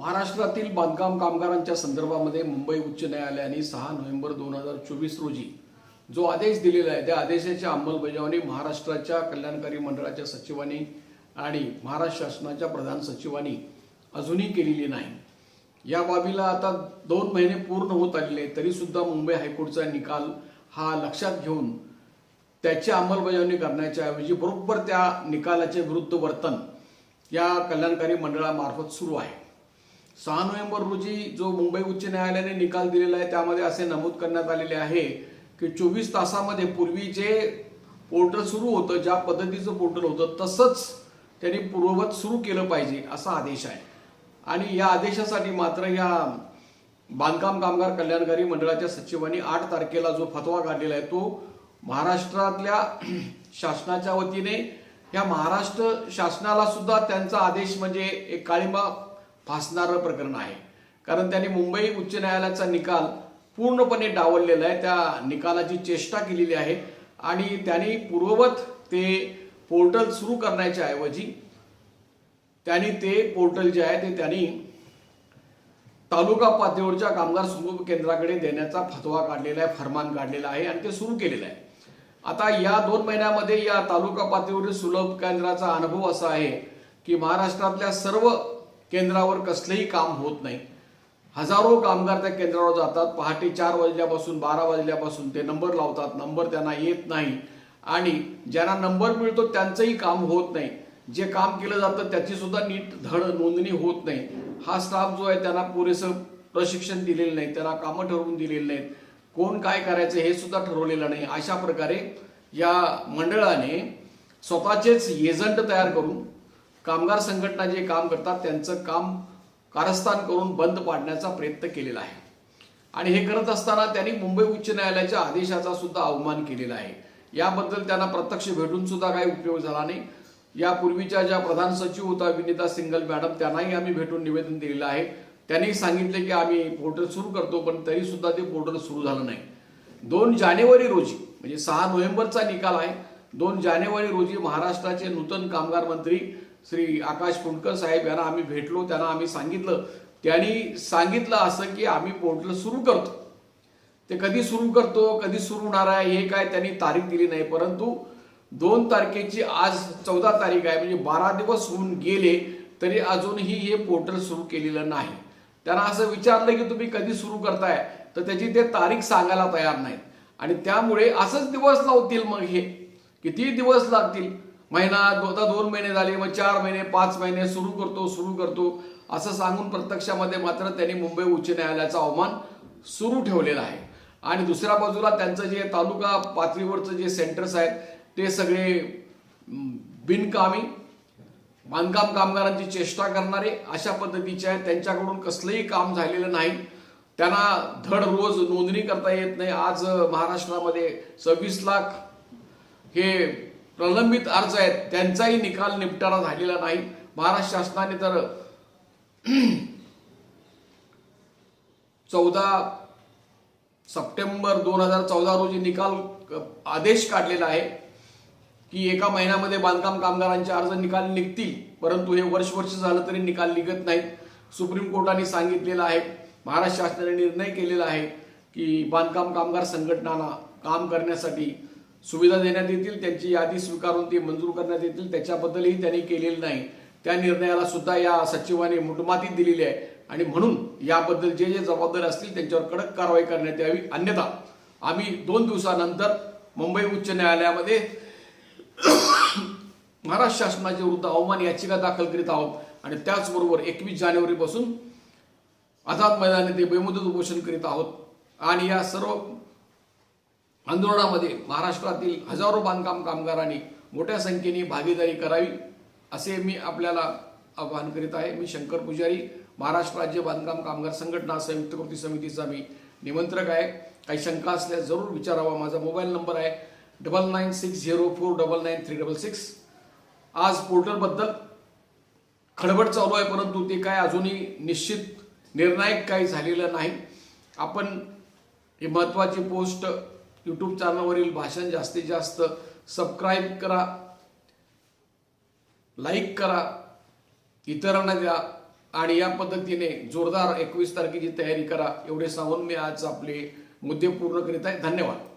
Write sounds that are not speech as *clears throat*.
महाराष्ट्रातील बांधकाम कामगारांच्या संदर्भामध्ये मुंबई उच्च न्यायालयाने सहा नोव्हेंबर दोन हजार चोवीस रोजी जो आदेश दिलेला आहे त्या आदेशाची अंमलबजावणी महाराष्ट्राच्या कल्याणकारी मंडळाच्या सचिवांनी आणि महाराष्ट्र शासनाच्या प्रधान सचिवांनी अजूनही केलेली नाही. या बाबीला आता दोन महिने पूर्ण होत आलेले तरीसुद्धा मुंबई हायकोर्टचा निकाल हा लक्षात घेऊन त्याची अंमलबजावणी करण्याच्या ऐवजी बरोबर त्या निकालाचे विरुद्ध वर्तन या कल्याणकारी मंडळामार्फत सुरू आहे. सहा नोव्हेंबर रोजी जो मुंबई उच्च न्यायालयाने निकाल दिलेला आहे त्यामध्ये असे नमूद करण्यात आलेले आहे की चोवीस तासामध्ये पूर्वी जे पोर्टल सुरू होतं ज्या पद्धतीचं पोर्टल होतं तसंच त्यांनी पूर्ववत सुरू केलं पाहिजे असा आदेश आहे. आणि या आदेशासाठी मात्र या बांधकाम कामगार कल्याणकारी मंडळाच्या सचिवांनी आठ तारखेला जो फतवा काढलेला आहे तो महाराष्ट्रातल्या *clears throat* शासनाच्या वतीने या महाराष्ट्र शासनाला सुद्धा त्यांचा आदेश म्हणजे एक काळिंबा फासणारं प्रकरण आहे. कारण त्यांनी मुंबई उच्च न्यायालयाचा निकाल पूर्णपणे डावललेला आहे. त्या निकालाची चेष्टा केलेली आहे. आणि त्यांनी पूर्ववत ते पोर्टल सुरू करण्याच्या ऐवजी त्यांनी ते पोर्टल जे आहे ते त्यांनी तालुका पातळीवरच्या कामगार सुलभ केंद्राकडे देण्याचा फतवा काढलेला आहे फरमान काढलेला आहे आणि ते सुरू केलेलं आहे. आता या दोन महिन्यामध्ये या तालुका पातळीवरील सुलभ केंद्राचा अनुभव असा आहे की महाराष्ट्रातल्या सर्व केंद्रावर कसलंही काम होत नाही. हजारो कामगार त्या केंद्रावर जातात. पहाटे चार वाजल्यापासून बारा वाजल्यापासून ते नंबर लावतात. नंबर त्यांना येत नाही. आणि ज्यांना नंबर मिळतो त्यांचंही काम होत नाही. जे काम केलं जातं त्याची सुद्धा नीट धड नोंदणी होत नाही. हा स्टाफ जो आहे त्यांना पुरेसं प्रशिक्षण दिलेलं नाही. त्यांना कामं ठरवून दिलेली नाहीत. कोण काय करायचं हे सुद्धा ठरवलेलं नाही. अशा प्रकारे या मंडळाने स्वतःचेच एजंट तयार करून कामगार संघटना जे काम करतात त्यांचं काम कारस्थान करून बंद पाडण्याचा प्रयत्न केलेला आहे. आणि हे करत असताना त्यांनी मुंबई उच्च न्यायालयाच्या आदेशाचा सुद्धा अवमान केलेला आहे. याबद्दल त्यांना प्रत्यक्ष भेटून सुद्धा काही उपयोग झाला नाही. यापूर्वीच्या ज्या प्रधान सचिव होता विनिता सिंगल मॅडम त्यांनाही आम्ही भेटून निवेदन दिलेलं आहे. त्यांनी सांगितले की आम्ही पोर्टल सुरू करतो पण तरी सुद्धा ते पोर्टल सुरू झालं नाही. दोन जानेवारी रोजी म्हणजे सहा नोव्हेंबरचा निकाल आहे दोन जानेवारी रोजी महाराष्ट्राचे नूतन कामगार मंत्री श्री आकाश फुंडकर साहेब यांना आम्ही भेटलो त्यांना आम्ही सांगितलं. त्यांनी सांगितलं असं की आम्ही पोर्टल सुरू करतो. ते कधी सुरू करतो कधी सुरू होणार आहे हे काय त्यांनी तारीख दिली नाही. परंतु दोन तारखेची आज चौदा तारीख आहे म्हणजे बारा दिवस होऊन गेले तरी अजूनही हे पोर्टल सुरू केलेलं नाही. त्यांना असं विचारलं की तुम्ही कधी सुरू करताय? तर त्याची ते तारीख सांगायला तयार नाहीत. आणि त्यामुळे असंच दिवस लावतील मग हे. किती दिवस लागतील? महिना आता दोन महिने झाले मग चार महिने पाच महिने सुरू करतो सुरू करतो. असं सांगून प्रत्यक्षामध्ये मात्र त्यांनी मुंबई उच्च न्यायालयाचा अवमान सुरू ठेवलेला आहे. आणि दुसऱ्या बाजूला त्यांचं जे तालुका पातळीवरचं जे सेंटर्स आहेत ते सगळे बिनकामी बांधकाम कामगारांची चेष्टा करणारे अशा पद्धतीचे आहेत. त्यांच्याकडून कसलंही काम झालेलं नाही. त्यांना धड रोज नोंदणी करता येत नाही. आज महाराष्ट्रामध्ये सव्वीस लाख हे प्रलंबित अर्ज आहेत त्यांचाही निकाल निपटारा झालेला नाही. महाराष्ट्र शासनाने तर चौदा सप्टेंबर दोन हजार चौदा रोजी निकाल आदेश काढलेला आहे की एका महिन्यामध्ये बांधकाम कामगारांचे अर्ज निकाल निघतील परंतु हे वर्ष वर्ष झालं तरी निकाल निघत नाहीत. सुप्रीम कोर्टाने सांगितलेलं आहे महाराष्ट्र शासनाने निर्णय केलेला आहे की बांधकाम कामगार संघटनांना काम करण्यासाठी सुविधा देण्यात येतील त्यांची यादी स्वीकारून ती मंजूर करण्यात येतील. त्याच्याबद्दलही त्यांनी केलेलं नाही. त्या निर्णयाला सुद्धा या सचिवाने मुठमाती दिलेली आहे. आणि म्हणून याबद्दल जे जे जबाबदार असतील त्यांच्यावर कडक कारवाई करण्यात यावी. अन्यथा आम्ही दोन दिवसानंतर मुंबई उच्च न्यायालयामध्ये *coughs* महाराष्ट्र शासनाच्या विरुद्ध अवमान याचिका दाखल करीत आहोत. आणि त्याचबरोबर एकवीस जानेवारीपासून आझाद मैदानी ते बेमुदत उपोषण करीत आहोत. आणि या सर्व आंदोलनामध्ये महाराष्ट्रातील हजारो बांधकाम कामगारांनी मोठ्या संख्येने भागीदारी करावी असे मी आपल्याला आवाहन करीत आहे. मी शंकर पुजारी महाराष्ट्र राज्य बांधकाम कामगार संघटना संयुक्त कृती समितीचा मी निमंत्रक आहे. काही शंका असल्यास जरूर विचारावा. माझा मोबाईल नंबर आहे double nine six zero four double nine three double six. आज पोर्टलबद्दल खडबड चालू आहे परंतु ते काय अजूनही निश्चित निर्णायक काही झालेलं नाही. आपण ही महत्त्वाची पोस्ट यूट्यूब चॅनलवरील भाषण जास्तीत जास्त सबस्क्राईब करा लाईक करा इतरांना द्या आणि या पद्धतीने जोरदार एकवीस तारखेची तयारी करा. एवढे सांगून मी आज आपले मुद्दे पूर्ण करीत आहे. धन्यवाद.